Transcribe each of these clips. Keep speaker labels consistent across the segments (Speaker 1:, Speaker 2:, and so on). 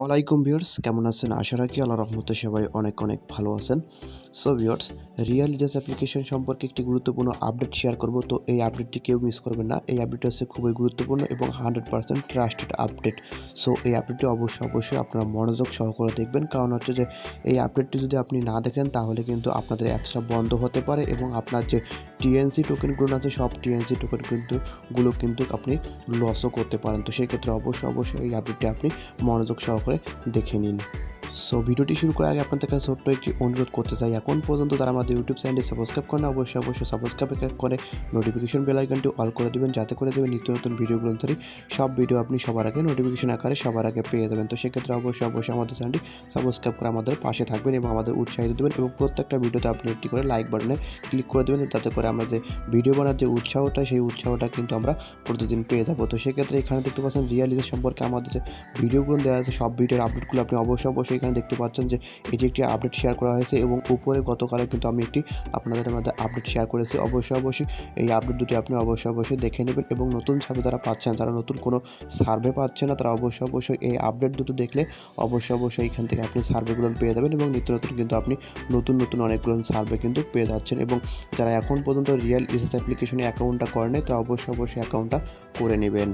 Speaker 1: ওয়ালাইকুম ভিউয়ার্স, কেমন আছেন? আশা রাখি আল্লাহ রহমতে সবাই অনেক অনেক ভালো আছেন। So viewers real recharge application সম্পর্কে একটি গুরুত্বপূর্ণ আপডেট শেয়ার করব। তো এই আপডেটটি কেউ মিস করবেন না। এই আপডেট হচ্ছে খুবই গুরুত্বপূর্ণ এবং hundred percent trusted update so এই আপডেটটি অবশ্যই অবশ্যই আপনারা মনোযোগ সহকারে দেখবেন। কারণ হচ্ছে যে এই আপডেটটি যদি আপনি না দেখেন, তাহলে কিন্তু আপনাদের অ্যাপসটা বন্ধ হতে পারে এবং আপনার যে টিএনসি টোকেনগুলো আছে, সব টিএনসি টোকেন কিন্তু গুলো কিন্তু আপনি লসও করতে পারেন। তো সেক্ষেত্রে অবশ্যই অবশ্যই এই আপডেটটি আপনি মনোযোগ সহকারে দেখে নিন। সো ভিডিওটি শুরু করার আগে আপনাদের কাছে ছোট্ট একটি অনুরোধ করতে চাই। এখন পর্যন্ত তারা আমাদের ইউটিউব চ্যানেলটি সাবস্ক্রাইব করেন অবশ্যই অবশ্যই সাবস্ক্রাইব করে নোটিফিকেশন বেল আইকনটি অল করে দেবেন, যাতে করে দেবেন নিত্য নতুন ভিডিওগুলো ধরে সব ভিডিও আপনি সবার আগে নোটিফিকেশন আকারে সবার আগে পেয়ে যাবেন। তো সেক্ষেত্রে অবশ্যই অবশ্যই আমাদের চ্যানেলটি সাবস্ক্রাইব করে আমাদের পাশে থাকবেন এবং আমাদের উৎসাহিত দেবেন এবং প্রত্যেকটা ভিডিওতে আপনি একটি করে লাইক বাটনে ক্লিক করে দেবেন, যাতে করে আমরা যে ভিডিও বানার যে উৎসাহটা, সেই উৎসাহটা কিন্তু আমরা প্রতিদিন পেয়ে যাব। তো সেক্ষেত্রে এখানে দেখতে পাচ্ছেন রিয়ালিজের সম্পর্কে আমাদের যে ভিডিওগুলো দেওয়া আছে, সব ভিডিওর আপডেটগুলো আপনি অবশ্যই অবশ্যই এখানে দেখতে পাচ্ছেন যে এটি একটি আপডেট শেয়ার করা হয়েছে এবং উপরে গতকালে কিন্তু আমি একটি আপনাদের মধ্যে আপডেট শেয়ার করেছি। অবশ্যই অবশ্যই এই আপডেট দুটি আপনি অবশ্যই অবশ্যই দেখে নেবেন এবং নতুন সার্ভে তারা পাচ্ছেন তারা নতুন কোনো সার্ভে পাচ্ছে না, তারা অবশ্যই অবশ্যই এই আপডেট দুটো দেখলে অবশ্যই অবশ্যই এখান থেকে আপনি সার্ভেগুলো পেয়ে যাবেন এবং নিত্য নতুন কিন্তু আপনি নতুন নতুন অনেকগুলো সার্ভে কিন্তু পেয়ে যাচ্ছেন এবং যারা এখন পর্যন্ত রিয়েল রিসার্চ অ্যাপ্লিকেশনে অ্যাকাউন্টটা করেন তারা অবশ্যই অবশ্যই অ্যাকাউন্টটা করে নেবেন।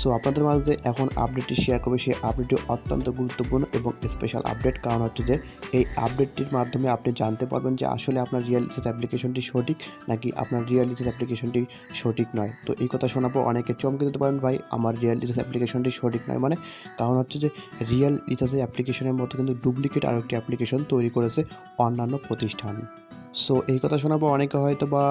Speaker 1: সো আপনাদের মাঝে এখন আপডেটটি শেয়ার করবে, সেই আপডেটটি অত্যন্ত গুরুত্বপূর্ণ এবং স্পেশাল আপডেট কারণ হচ্ছে যে, এই আপডেটটির মাধ্যমে আপনি জানতে পারবেন যে আসলে আপনার রিয়েল রিচার্জ অ্যাপ্লিকেশনটি সঠিক নাকি আপনার রিয়েল রিচার্জ অ্যাপ্লিকেশনটি সঠিক নয়। তো এই কথা শোনার পর অনেকে চমকে দিতে পারেন, ভাই, আমার রিয়েল রিচার্জ অ্যাপ্লিকেশনটি সঠিক নয়। মানে কারণ হচ্ছে যে রিয়েল রিচার্জ অ্যাপ্লিকেশনের মতো কিন্তু ডুপ্লিকেট আরও একটি অ্যাপ্লিকেশন তৈরি করেছে অন্যান্য প্রতিষ্ঠান। সো এই কথা শোনার পর অনেকে হয়তো বা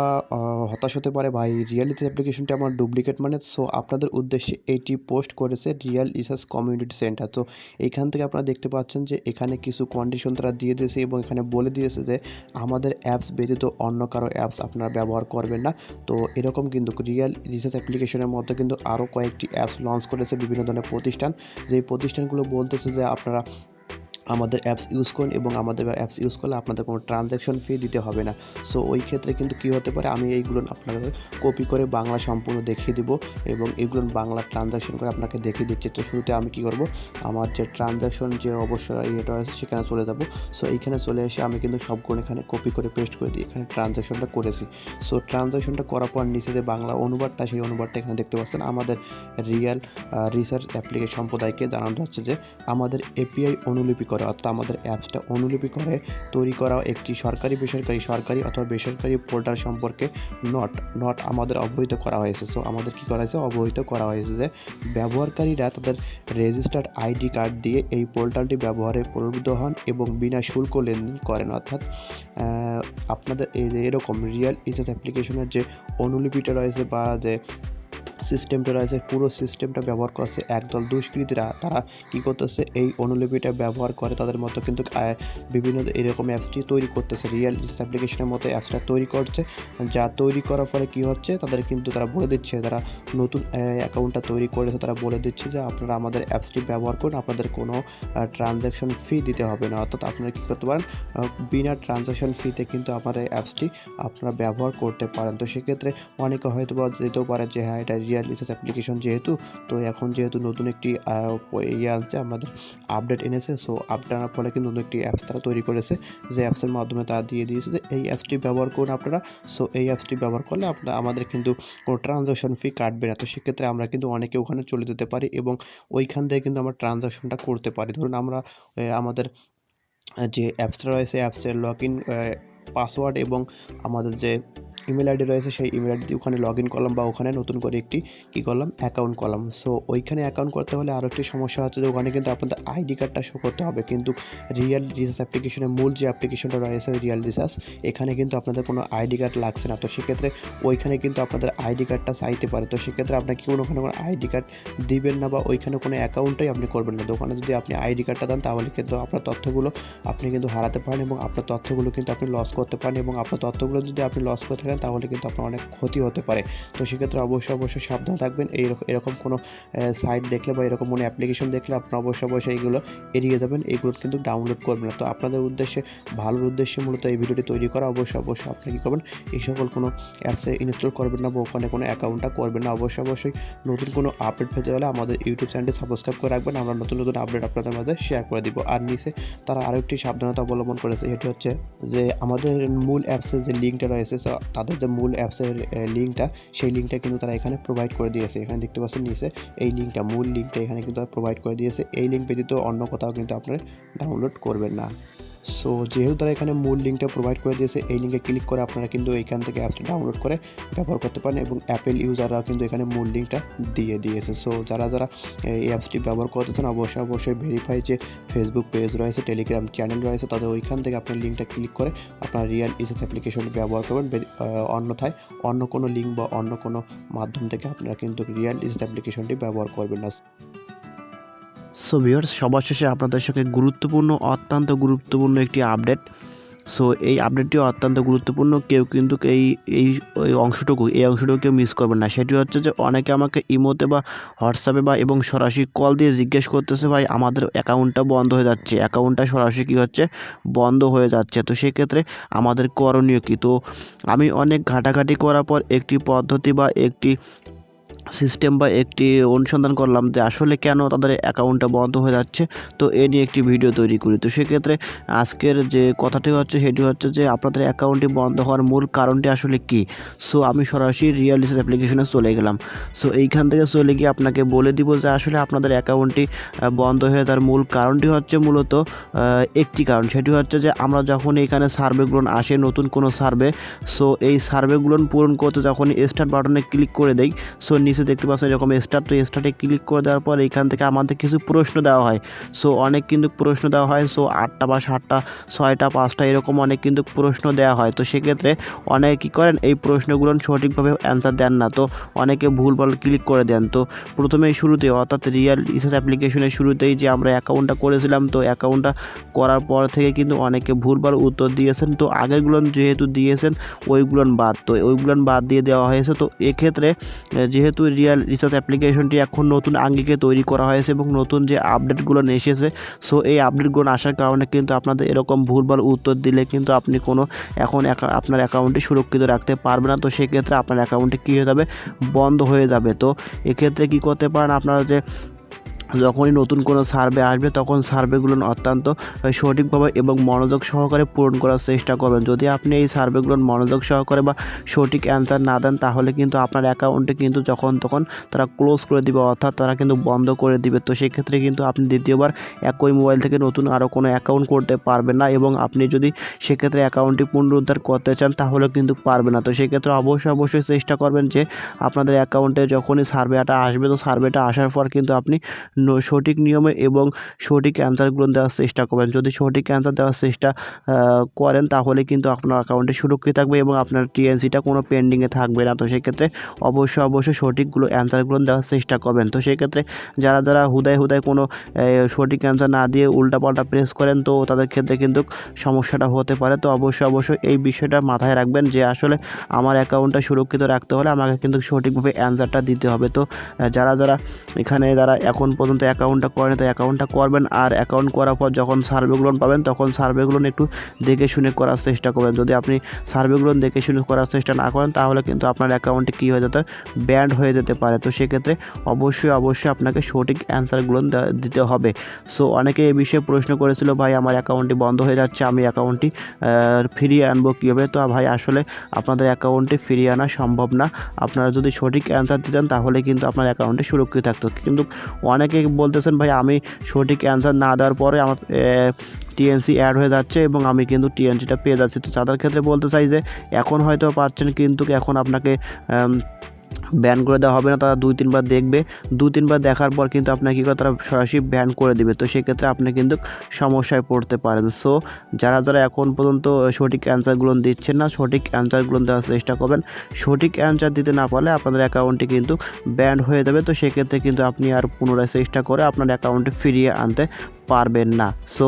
Speaker 1: হতাশ হতে পারে, ভাই রিয়েল রিচার্জ অ্যাপ্লিকেশনটি আমার ডুপ্লিকেট মানে? সো আপনাদের উদ্দেশ্যে এইটি পোস্ট করেছে রিয়েল রিসার্চ কমিউনিটি সেন্টার তো এইখান থেকে আপনারা দেখতে পাচ্ছেন যে, এখানে কিছু কন্ডিশন তারা দিয়ে দিয়েছে এবং এখানে বলে দিয়েছে যে, আমাদের অ্যাপস ব্যতীত অন্য কারও অ্যাপস আপনারা ব্যবহার করবেন না। তো, এরকম কিন্তু রিয়েল রিসার্চ অ্যাপ্লিকেশনের মধ্যে কিন্তু আরও কয়েকটি অ্যাপস লঞ্চ করেছে বিভিন্ন ধরনের প্রতিষ্ঠান। যেই প্রতিষ্ঠানগুলো বলতেছে যে, আপনারা আমাদের অ্যাপস ইউজ করুন এবং আমাদের অ্যাপস ইউজ করলে আপনাদের কোনো ট্রানজ্যাকশন ফি দিতে হবে না। সো ওই ক্ষেত্রে কিন্তু কী হতে পারে? আমি এইগুলো আপনাদের কপি করে বাংলা সম্পূর্ণ দেখিয়ে দিব এবং এইগুলো বাংলা ট্রানজ্যাকশন করে আপনাকে দেখিয়ে দিচ্ছি। তো শুরুতে আমি কী করব? আমার যে ট্রানজ্যাকশন যে অবশ্যই ইয়েটা আছে সেখানে চলে যাব। সো এইখানে চলে এসে আমি কিন্তু সবগুলো এখানে কপি করে পেস্ট করে দিই এখানে ট্রানজ্যাকশনটা করেছি। সো ট্রানজ্যাকশনটা করার পর নিচে যে বাংলা অনুবাদ তা সেই অনুবাদটা এখানে দেখতে পাচ্ছেন। আমাদের রিয়েল রিসার্চ অ্যাপ্লিকেশন সম্প্রদায়কে জানানো হচ্ছে যে আমাদের এপিআই অনুলিপি করে অর্থাৎ আমাদের অ্যাপসটা অনুলিপি করে তৈরি করা একটি সরকারি, বেসরকারি, সরকারি অথবা বেসরকারি পোর্টাল সম্পর্কে নট নট আমাদের অবহিত করা হয়েছে। সো আমাদের কী করা হয়েছে? অবহিত করা হয়েছে যে ব্যবহারকারীরা তাদের রেজিস্টার্ড আইডি কার্ড দিয়ে এই পোর্টালটি ব্যবহারে প্রলুব্ধ হন এবং বিনা শুল্ক লেনদেন করেন। অর্থাৎ আপনাদের এই যে এরকম রিয়েল রিচার্জ অ্যাপ্লিকেশনের যে অনুলিপিটা রয়েছে বা যে সিস্টেমটা রয়েছে, পুরো সিস্টেমটা ব্যবহার করছে একদল দুষ্কৃতীরা। তারা কী করতেছে? এই অনুলিপিটা ব্যবহার করে তাদের মতো কিন্তু বিভিন্ন এরকম অ্যাপসটি তৈরি করতেছে। রিয়েল অ্যাপ্লিকেশনের মতো অ্যাপসটা তৈরি করছে। যা তৈরি করার ফলে কী হচ্ছে? তাদের কিন্তু তারা বলে দিচ্ছে, তারা নতুন অ্যাকাউন্টটা তৈরি করেছে। তারা বলে দিচ্ছে যে, আপনারা আমাদের অ্যাপসটি ব্যবহার করুন। আপনাদের কোনো ট্রানজ্যাকশন ফি দিতে হবে না। অর্থাৎ আপনারা কী করতে পারেন? বিনা ট্রানজ্যাকশন ফিতে কিন্তু আমার এই অ্যাপসটি আপনারা ব্যবহার করতে পারেন। তো সেক্ষেত্রে অনেকে হয়তো বা যেতেও পারে যে হ্যাঁ এটা রিয়েল রিসার্চ অ্যাপ্লিকেশন যেহেতু, তো এখন যেহেতু নতুন একটি ইয়ে আসছে আমাদের আপডেট এনেছে সো আপডেট আনার ফলে কিন্তু নতুন একটি অ্যাপস তারা তৈরি করেছে, যে অ্যাপসের মাধ্যমে তারা দিয়ে দিয়েছে যে এই অ্যাপসটি ব্যবহার করুন আপনারা সো এই অ্যাপসটি ব্যবহার করলে আপনার আমাদের কিন্তু কোনো ট্রানজ্যাকশন ফি কাটবে না, তো সেক্ষেত্রে আমরা কিন্তু অনেকে ওখানে চলে যেতে পারি এবং ওইখান থেকে কিন্তু আমরা ট্রানজ্যাকশনটা করতে পারি। ধরুন আমরা আমাদের যে অ্যাপসটা রয়েছে অ্যাপসের লগ ইন পাসওয়ার্ড এবং আমাদের যে ইমেল আইডি রয়েছে সেই ইমেল আইডি দিয়ে ওখানে লগ ইন করলাম বা ওখানে নতুন করে একটি কী করলাম অ্যাকাউন্ট করলাম। সো ওইখানে অ্যাকাউন্ট করতে হলে আরও একটি সমস্যা হচ্ছে যে ওখানে কিন্তু আপনাদের আইডি কার্ডটা শো করতে হবে। কিন্তু রিয়েল রিসার্চ অ্যাপ্লিকেশনের মূল যে অ্যাপ্লিকেশনটা রয়েছে রিয়েল রিসার্চ এখানে কিন্তু আপনাদের কোনো আইডি কার্ড লাগছে না। তো সেক্ষেত্রে ওইখানে কিন্তু আপনাদের আইডি কার্ডটা চাইতে পারে। তো সেক্ষেত্রে আপনাকে কোনো ওখানে কোনো আইডি কার্ড দিবেন না বা ওইখানে কোনো অ্যাকাউন্টটাই আপনি করবেন না। দোকানে যদি আপনি আইডি কার্ডটা দেন, তাহলে কিন্তু আপনার তথ্যগুলো আপনি কিন্তু হারাতে পারেন এবং আপনার তথ্যগুলো কিন্তু আপনি লস করতে পারেন এবং আপনার তথ্যগুলো যদি আপনি লস করে থাকেন, তাহলে কিন্তু আপনার অনেক ক্ষতি হতে পারে। তো সেক্ষেত্রে অবশ্যই অবশ্যই সাবধান থাকবেন। এইরকম এরকম কোনো সাইট দেখলে বা এরকম কোনো অ্যাপ্লিকেশন দেখলে আপনার অবশ্যই অবশ্যই এইগুলো এড়িয়ে যাবেন এইগুলো কিন্তু ডাউনলোড করবেন না। তো আপনাদের উদ্দেশ্যে, ভালোর উদ্দেশ্যে মূলত এই ভিডিওটি তৈরি করা, অবশ্যই অবশ্যই আপনি কী করবেন, এই সকল কোনো অ্যাপসে ইনস্টল করবেন না বা ওখানে কোনো অ্যাকাউন্টটা করবেন না। অবশ্যই অবশ্যই নতুন কোনো আপডেট পেতে হলে আমাদের ইউটিউব চ্যানেলটি সাবস্ক্রাইব করে রাখবেন। আমরা নতুন নতুন আপডেট আপনাদের মাঝে শেয়ার করে দিব। আর নিচে তারা আরও একটি সাবধানতা অবলম্বন করেছে, সেটি হচ্ছে যে আমাদের মূল অ্যাপসের যে লিঙ্কটা রয়েছে তাদের যে মূল অ্যাপসের লিঙ্কটা সেই লিঙ্কটা কিন্তু তারা এখানে প্রোভাইড করে দিয়েছে। এখানে দেখতে পাচ্ছেন নিচে এই লিঙ্কটা মূল লিঙ্কটা এখানে কিন্তু প্রোভাইড করে দিয়েছে। এই লিঙ্ক ব্যতীত অন্য কোথাও কিন্তু আপনারা ডাউনলোড করবেন না। সো যেহেতু তারা এখানে মূল লিঙ্কটা প্রোভাইড করে দিয়েছে, এই লিঙ্কে ক্লিক করে আপনারা কিন্তু এইখান থেকে অ্যাপসটা ডাউনলোড করে ব্যবহার করতে পারেন এবং অ্যাপেল ইউজাররাও কিন্তু এখানে মূল লিঙ্কটা দিয়ে দিয়েছে। সো যারা যারা এই অ্যাপসটি ব্যবহার করতেছেন অবশ্যই অবশ্যই ভেরিফাই যে ফেসবুক পেজ রয়েছে টেলিগ্রাম চ্যানেল রয়েছে, তাদের ওইখান থেকে আপনার লিঙ্কটা ক্লিক করে আপনার রিয়েল ইসেস অ্যাপ্লিকেশনটি ব্যবহার করবেন। অন্যথায় অন্য কোনো লিঙ্ক বা অন্য কোনো মাধ্যম থেকে আপনারা কিন্তু রিয়েল ইসেস অ্যাপ্লিকেশনটি ব্যবহার করবেন না। সো ভিউয়ার্স সবার শেষে আপনাদের সঙ্গে গুরুত্বপূর্ণ, অত্যন্ত গুরুত্বপূর্ণ একটি আপডেট সো এই আপডেটটি অত্যন্ত গুরুত্বপূর্ণ। কেউ কিন্তু এই এই অংশটুকু এই অংশটুকু কেউ মিস করবেন না। সেটি হচ্ছে যে অনেকে আমাকে ইমোতে বা হোয়াটসঅ্যাপে বা এবং সরাসরি কল দিয়ে জিজ্ঞেস করতেছে, ভাই, আমাদের অ্যাকাউন্টটা বন্ধ হয়ে যাচ্ছে। অ্যাকাউন্টটা সরাসরি কী হচ্ছে? বন্ধ হয়ে যাচ্ছে। তো সেক্ষেত্রে আমাদের করণীয় কী? তো আমি অনেক ঘাটাঘাটি করার পর একটি পদ্ধতি বা একটি সিস্টেম বা একটি অনুসন্ধান করলাম যে আসলে কেন তাদের অ্যাকাউন্টটা বন্ধ হয়ে যাচ্ছে। তো এ নিয়ে একটি ভিডিও তৈরি করি। তো সেক্ষেত্রে আজকের যে কথাটি হচ্ছে, সেটি হচ্ছে যে আপনাদের অ্যাকাউন্টটি বন্ধ হওয়ার মূল কারণটি আসলে কি? সো আমি সরাসরি রিয়েল ইসেস অ্যাপ্লিকেশনে চলে গেলাম। সো এইখান থেকে চলে গিয়ে আপনাকে বলে দিব যে আসলে আপনাদের অ্যাকাউন্টটি বন্ধ হয়ে যাওয়ার মূল কারণটি হচ্ছে মূলত একটি কারণ। সেটি হচ্ছে যে আমরা যখন এখানে সার্ভেগুলো আসে, নতুন কোনো সার্ভে সো এই সার্ভেগুলো পূরণ করতে যখন স্টার্ট বাটনে ক্লিক করে দেই সো নিচে দেখতে পাচ্ছেন, এরকম স্টার্ট তো স্টার্টে ক্লিক করে দেওয়ার পর এখান থেকে আমাদের কিছু প্রশ্ন দেওয়া হয়। সো অনেক কিন্তু প্রশ্ন দেওয়া হয়। সো আটটা বা সাতটা, ছয়টা, পাঁচটা এরকম অনেক কিন্তু প্রশ্ন দেওয়া হয়। তো সেক্ষেত্রে অনেকে কী করেন, এই প্রশ্নগুলো সঠিকভাবে অ্যান্সার দেন না। তো অনেকে ভুলভাল ক্লিক করে দেন। তো প্রথমেই শুরুতে, অর্থাৎ রিয়েল ইসেস অ্যাপ্লিকেশনের শুরুতেই যে আমরা অ্যাকাউন্টটা করেছিলাম, তো অ্যাকাউন্টটা করার পর থেকে কিন্তু অনেকে ভুলভাল উত্তর দিয়েছেন। তো আগেরগুলো যেহেতু দিয়েছেন ওইগুলোন বাদ। তো ওইগুলোন বাদ দিয়ে দেওয়া হয়েছে। তো এক্ষেত্রে যেহেতু রিয়েল রিসার্চ অ্যাপ্লিকেশনটি এখন নতুন আঙ্গিকে তৈরি করা হয়েছে এবং নতুন যে আপডেটগুলো এসেছে সো এই আপডেটগুলো আসার কারণে কিন্তু আপনাদের এরকম ভুলভাল উত্তর দিলে কিন্তু আপনি কোনো এখন আপনার অ্যাকাউন্টটি সুরক্ষিত রাখতে পারবে না, তো সেক্ষেত্রে আপনার অ্যাকাউন্টটি কী হয়ে যাবে? বন্ধ হয়ে যাবে। তো এক্ষেত্রে কী করতে পারেন আপনারা যে যখনই নতুন কোনো সার্ভে আসবে, তখন সার্ভেগুলো অত্যন্ত সঠিকভাবে এবং মনোযোগ সহকারে পূরণ করার চেষ্টা করবেন। যদি আপনি এই সার্ভেগুলো মনোযোগ সহকারে বা সঠিক অ্যান্সার না দেন, তাহলে কিন্তু আপনার অ্যাকাউন্টে কিন্তু যখন তখন তারা ক্লোজ করে দিবে, অর্থাৎ তারা কিন্তু বন্ধ করে দিবে। তো সেক্ষেত্রে কিন্তু আপনি দ্বিতীয়বার একই মোবাইল থেকে নতুন আরও কোনো অ্যাকাউন্ট করতে পারবেন না এবং আপনি যদি সেক্ষেত্রে অ্যাকাউন্টটি পুনরুদ্ধার করতে চান তাহলে কিন্তু পারবে না। তো সেক্ষেত্রে অবশ্যই অবশ্যই চেষ্টা করবেন যে আপনাদের অ্যাকাউন্টে যখনই সার্ভেটা আসবে, তো সার্ভেটা আসার পর কিন্তু আপনি সঠিক নিয়মে এবং সঠিক অ্যান্সারগুলো দেওয়ার চেষ্টা করবেন। যদি সঠিক অ্যান্সার দেওয়ার চেষ্টা করেন তাহলে কিন্তু আপনার অ্যাকাউন্টে সুরক্ষিত থাকবে এবং আপনার টিএনসিটা কোনো পেন্ডিংয়ে থাকবে না। তো সেক্ষেত্রে অবশ্যই অবশ্যই সঠিকগুলো অ্যান্সারগুলো দেওয়ার চেষ্টা করবেন। তো সেক্ষেত্রে যারা যারা হুদায় হুদায় কোনো সঠিক অ্যান্সার না দিয়ে উল্টাপাল্টা প্রেস করেন, তো তাদের ক্ষেত্রে কিন্তু সমস্যাটা হতে পারে। তো অবশ্যই অবশ্যই এই বিষয়টা মাথায় রাখবেন যে আসলে আমার অ্যাকাউন্টটা সুরক্ষিত রাখতে হলে আমাকে কিন্তু সঠিকভাবে অ্যান্সারটা দিতে হবে। তো যারা যারা এখানে, যারা এখন পর্যন্ত অ্যাকাউন্টটা করেন তো অ্যাকাউন্টটা করবেন। আর অ্যাকাউন্ট করার পর যখন সার্ভেগুলো পাবেন, তখন সার্ভেগুলো একটু দেখে শুনে করার চেষ্টা করবেন। যদি আপনি সার্ভেগুলো দেখে শুনে করার চেষ্টা না করেন, তাহলে কিন্তু আপনার অ্যাকাউন্টে কী হয়ে যেতে ব্যান্ড হয়ে যেতে পারে। তো সেক্ষেত্রে অবশ্যই অবশ্যই আপনাকে সঠিক অ্যান্সারগুলো দিতে হবে। সো অনেকে এই বিষয়ে প্রশ্ন করেছিল, ভাই, আমার অ্যাকাউন্টটি বন্ধ হয়ে যাচ্ছে, আমি অ্যাকাউন্টটি ফিরিয়ে আনব কীভাবে? তো ভাই, আসলে আপনাদের অ্যাকাউন্টে ফিরিয়ে আনা সম্ভব না। আপনারা যদি সঠিক অ্যান্সার দিতেন, তাহলে কিন্তু আপনার অ্যাকাউন্টে সুরক্ষিত থাকতো। কিন্তু অনেকে বলতেছেন, ভাই, আমি সঠিক অ্যান্সার না দেওয়ার পরে আমার টিএনসি অ্যাড হয়ে যাচ্ছে এবং আমি কিন্তু টিএনসিটা পেয়ে যাচ্ছি। তো তাদের ক্ষেত্রে বলতে চাই যে, এখন হয়তো পাচ্ছেন, কিন্তু এখন আপনাকে ব্যান করে দেওয়া হবে না, তারা দুই তিনবার দেখবে। দু তিনবার দেখার পর কিন্তু আপনার কী করে, তারা সরাসরি ব্যান করে দিবে। তো সেক্ষেত্রে আপনি কিন্তু সমস্যায় পড়তে পারেন। সো যারা যারা এখন পর্যন্ত সঠিক অ্যান্সারগুলো দিচ্ছেন না, সঠিক অ্যান্সারগুলো দেওয়ার চেষ্টা করবেন। সঠিক অ্যান্সার দিতে না পারলে আপনাদের অ্যাকাউন্টটি কিন্তু ব্যান হয়ে যাবে। তো সেক্ষেত্রে কিন্তু আপনি আর পুনরায় চেষ্টা করে আপনার অ্যাকাউন্টে ফিরিয়ে আনতে পারবেন না। সো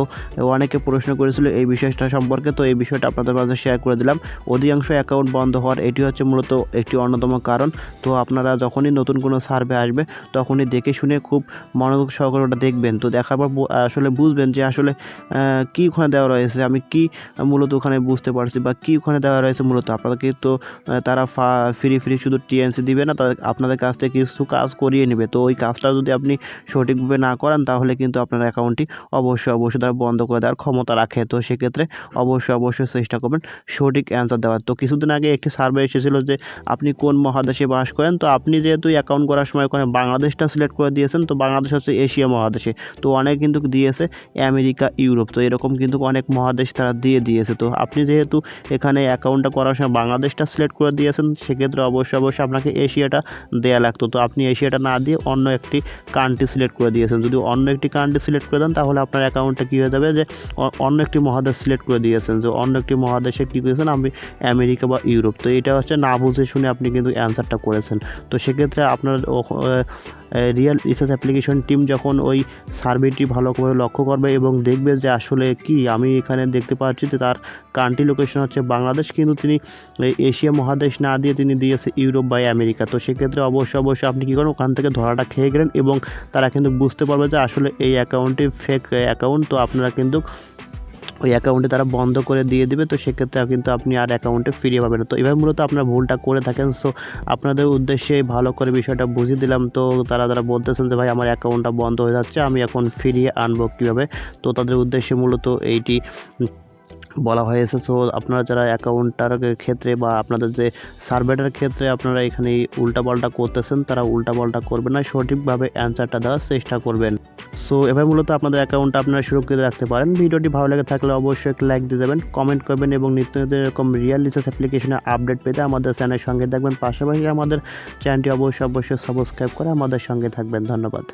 Speaker 1: অনেকে প্রশ্ন করেছিল এই বিষয়টা সম্পর্কে, তো এই বিষয়টা আপনাদের মাঝে শেয়ার করে দিলাম। অধিকাংশ অ্যাকাউন্ট বন্ধ হওয়ার এটি হচ্ছে মূলত একটি অন্যতম কারণ। তো আপনারা যখনই নতুন কোনো সার্ভে আসবে, তখনই দেখে শুনে খুব মনোযোগ সহকারে ওটা দেখবেন। তো দেখার পর আসলে বুঝবেন যে আসলে কী ওখানে দেওয়া রয়েছে, আমি কি মূলত ওখানে বুঝতে পারছি বা কী ওখানে দেওয়া রয়েছে মূলত। আপনাদেরকে তো তারা ফ্রি ফ্রি শুধু টিএনসি দিবে না, তাদের, আপনাদের কাছ থেকে কিছু কাজ করিয়ে নেবে। তো ওই কাজটা যদি আপনি সঠিকভাবে না করেন, তাহলে কিন্তু আপনার অ্যাকাউন্টটি অবশ্যই অবশ্যই তারা বন্ধ করে দেওয়ার ক্ষমতা রাখে। তো সেক্ষেত্রে অবশ্যই অবশ্যই চেষ্টা করবেন সঠিক অ্যান্সার দেওয়ার। তো কিছুদিন আগে একটি সার্ভে এসেছিল যে আপনি কোন মহাদেশে বাস করেন? তো আপনি যেহেতু অ্যাকাউন্ট করার সময় ওখানে বাংলাদেশটা সিলেক্ট করে দিয়েছেন, তো বাংলাদেশ হচ্ছে এশিয়া মহাদেশে। তো অনেক কিন্তু দিয়েছে আমেরিকা, ইউরোপ। তো এরকম কিন্তু অনেক মহাদেশ তারা দিয়ে দিয়েছে। তো আপনি যেহেতু এখানে অ্যাকাউন্টটা করার সময় বাংলাদেশটা সিলেক্ট করে দিয়েছেন, সেক্ষেত্রে অবশ্যই অবশ্যই আপনাকে এশিয়াটা দেয়া লাগতো। তো আপনি এশিয়াটা না দিয়ে অন্য একটি কান্ট্রি সিলেক্ট করে দিয়েছেন। যদি অন্য একটি কান্ট্রি সিলেক্ট করে দেন তাহলে আপনার অ্যাকাউন্টটা কী হয়ে যাবে? যে অন্য একটি মহাদেশ সিলেক্ট করে দিয়েছেন। যে, অন্য একটি মহাদেশে কী করেছেন? আমি আমেরিকা বা ইউরোপ। তো এটা হচ্ছে না বুঝে শুনে আপনি কিন্তু অ্যান্সারটা করেছেন। তো সেক্ষেত্রে আপনার রিয়েল রিসার্চ অ্যাপ্লিকেশন টিম যখন ওই সার্ভেটি ভালো করে লক্ষ্য করবে এবং দেখবে যে আসলে কি, আমি এখানে দেখতে পাচ্ছি যে তার কান্ট্রি লোকেশন হচ্ছে বাংলাদেশ, কিন্তু তিনি এশিয়া মহাদেশ না দিয়ে তিনি দিয়েছে ইউরোপ বা আমেরিকা। তো সেক্ষেত্রে অবশ্যই অবশ্যই আপনি কী করেন, ওখান থেকে ধরাটা খেয়ে গেলেন এবং তারা কিন্তু বুঝতে পারবে যে আসলে এই অ্যাকাউন্টটি ফেক অ্যাকাউন্ট তো আপনারা কিন্তু ওই অ্যাকাউন্টে তারা বন্ধ করে দিয়ে দেবে, তো সেক্ষেত্রে কিন্তু আপনি আর অ্যাকাউন্টে ফিরিয়ে পাবেন তো এভাবে মূলত আপনার ভুলটা করে থাকেন। সো আপনাদের উদ্দেশ্যে ভালো করে বিষয়টা বুঝিয়ে দিলাম। তো তারা তারা বলতেছেন যে, ভাই, আমার অ্যাকাউন্টটা বন্ধ হয়ে যাচ্ছে, আমি এখন ফিরিয়ে আনব কীভাবে? তো তাদের উদ্দেশ্যে মূলত এইটি বলা হয়েছে সো আপনারা যারা অ্যাকাউন্টটার ক্ষেত্রে বা আপনাদের যে সার্ভেটার ক্ষেত্রে আপনারা এখানে উল্টাপাল্টা করতেছেন, তারা উল্টাপাল্টা করবেন না, সঠিকভাবে অ্যান্সারটা দেওয়ার চেষ্টা করবেন। সো এভাবে মূলত আপনাদের অ্যাকাউন্টটা আপনারা সুরক্ষিত রাখতে পারেন। ভিডিওটি ভালো লেগে থাকলে অবশ্যই লাইক দিয়ে দেবেন কমেন্ট করবেন এবং নিত্য নতুন এরকম রিয়েল রিসার্চ অ্যাপ্লিকেশনের আপডেট পেতে আমাদের চ্যানেলের সঙ্গে থাকবেন। পাশাপাশি আমাদের চ্যানেলটি অবশ্যই অবশ্যই সাবস্ক্রাইব করে আমাদের সঙ্গে থাকবেন। ধন্যবাদ।